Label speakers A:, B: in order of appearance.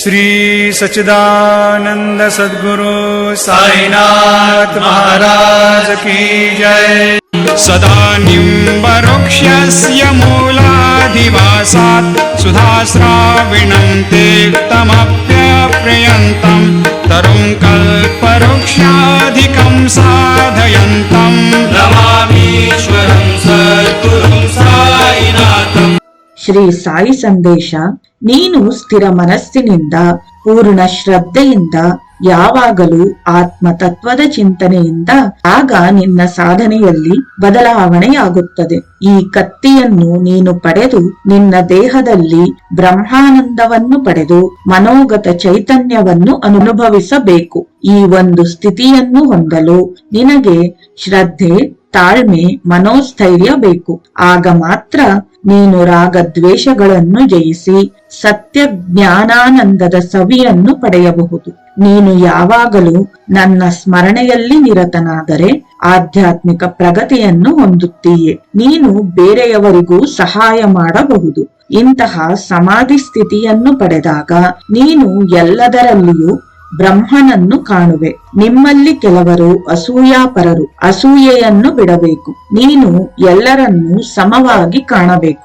A: श्री सच्चिदानंद सद्गुरु साईनाथ महाराज की जय। सदा मूलाधिवासात् सुधास्राविणं तीर्थमप्यप्रयन्तम् तरुं कल्पवृक्षाधिकं साधयन्तम्
B: ಶ್ರೀ ಸಾಯಿ ಸಂದೇಶ. ನೀನು ಸ್ಥಿರ ಮನಸ್ಸಿನಿಂದ, ಪೂರ್ಣ ಶ್ರದ್ಧೆಯಿಂದ, ಯಾವಾಗಲೂ ಆತ್ಮ ತತ್ವದ ಚಿಂತನೆಯಿಂದ, ಆಗ ನಿನ್ನ ಸಾಧನೆಯಲ್ಲಿ ಬದಲಾವಣೆಯಾಗುತ್ತದೆ. ಈ ಕತ್ತಿಯನ್ನು ನೀನು ಪಡೆದು, ನಿನ್ನ ದೇಹದಲ್ಲಿ ಬ್ರಹ್ಮಾನಂದವನ್ನು ಪಡೆದು, ಮನೋಗತ ಚೈತನ್ಯವನ್ನು ಅನುಭವಿಸಬೇಕು. ಈ ಒಂದು ಸ್ಥಿತಿಯನ್ನು ಹೊಂದಲು ನಿನಗೆ ಶ್ರದ್ಧೆ ತಾಳ್ಮೆ, ಮನೋಸ್ಥೈರ್ಯ ಬೇಕು. ಆಗ ಮಾತ್ರ ನೀನು ರಾಗ ದ್ವೇಷಗಳನ್ನು ಜಯಿಸಿ ಸತ್ಯ ಜ್ಞಾನಾನಂದದ ಸವಿಯನ್ನು ಪಡೆಯಬಹುದು. ನೀನು ಯಾವಾಗಲೂ ನನ್ನ ಸ್ಮರಣೆಯಲ್ಲಿ ನಿರತನಾದರೆ ಆಧ್ಯಾತ್ಮಿಕ ಪ್ರಗತಿಯನ್ನು ಹೊಂದುತ್ತೀಯೆ. ನೀನು ಬೇರೆಯವರಿಗೂ ಸಹಾಯ ಮಾಡಬಹುದು. ಇಂತಹ ಸಮಾಧಿ ಸ್ಥಿತಿಯನ್ನು ಪಡೆದಾಗ ನೀನು ಎಲ್ಲದರಲ್ಲಿಯೂ ಬ್ರಹ್ಮನನ್ನು ಕಾಣುವೆ. ನಿಮ್ಮಲ್ಲಿ ಕೆಲವರು ಅಸೂಯಾಪರರು. ಅಸೂಯೆಯನ್ನು ಬಿಡಬೇಕು. ನೀನು ಎಲ್ಲರನ್ನೂ ಸಮವಾಗಿ ಕಾಣಬೇಕು.